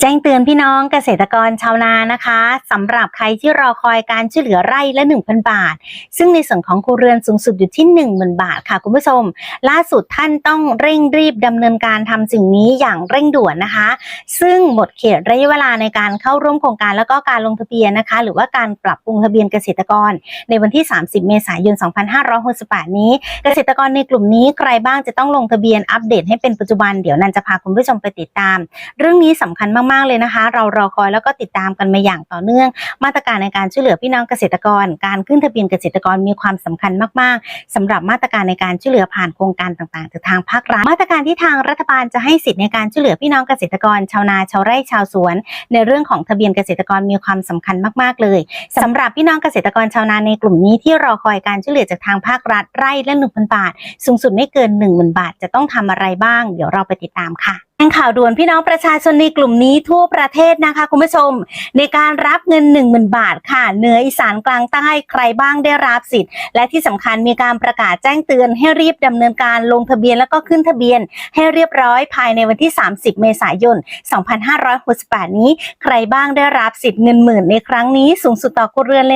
แจ้งเตือนพี่น้องเกษตรกรชาวนานะคะสำหรับใครที่รอคอยการช่วยเหลือไร่ละ 1,000 บาท ซึ่งในส่วนของครัวเรือนสูงสุดอยู่ที่ 10,000 บาทค่ะคุณผู้ชม ล่าสุดท่านต้องเร่งรีบดำเนินการทำสิ่งนี้อย่างเร่งด่วนนะคะ ซึ่งหมดเขตระยะเวลาในการเข้าร่วมโครงการแล้วก็การลงทะเบียนนะคะ หรือว่าการปรับปรุงทะเบียนเกษตรกร ในวันที่ 30 เมษายน 2568 นี้ เกษตรกรในกลุ่มนี้ใครบ้างจะต้องลงทะเบียนอัปเดตให้เป็นปัจจุบันเดี๋ยวนันจะพาคุณผู้ชมไปติดตาม เรื่องนี้สำคัญมากๆเลยนะคะ เรารอคอยแล้วก็ติดตามกันมาอย่างต่อเนื่อง มาตรการในการช่วยเหลือพี่น้องเกษตรกร การขึ้นทะเบียนเกษตรกรมีความสำคัญมาก ๆสำหรับมาตรการในการช่วยเหลือผ่านโครงการต่างๆจากทางภาครัฐมาตรการที่ทางรัฐบาลจะให้สิทธิ์ในการช่วยเหลือพี่น้องเกษตรกร ชาวนาชาวไร่ชาวสวน ในเรื่องของทะเบียนเกษตรกรมีความสำคัญมาก ๆ เลยสำหรับพี่น้องเกษตรกรชาวนาในกลุ่มนี้ที่รอคอยการช่วยเหลือจากทางภาครัฐไร่ละ1,000บาท สูงสุดไม่เกิน 10,000 บาท จะต้องทำอะไรบ้าง เดี๋ยวเราไปติดตามค่ะแจ้งข่าวด่วนพี่น้องประชาชนในกลุ่มนี้ทั่วประเทศนะคะคุณผู้ชม ในการรับเงิน 10,000 บาทค่ะเหนืออีสานกลางใต้ใครบ้างได้รับสิทธิ์ และที่สำคัญมีการประกาศแจ้งเตือนให้รีบดำเนินการลงทะเบียนแล้วก็ขึ้นทะเบียน ให้เรียบร้อยภายในวันที่ 30 เมษายน 2568 นี้ ใครบ้างได้รับสิทธิ์เงินหมื่นในครั้งนี้สูงสุดต่อครัวเรือนเลย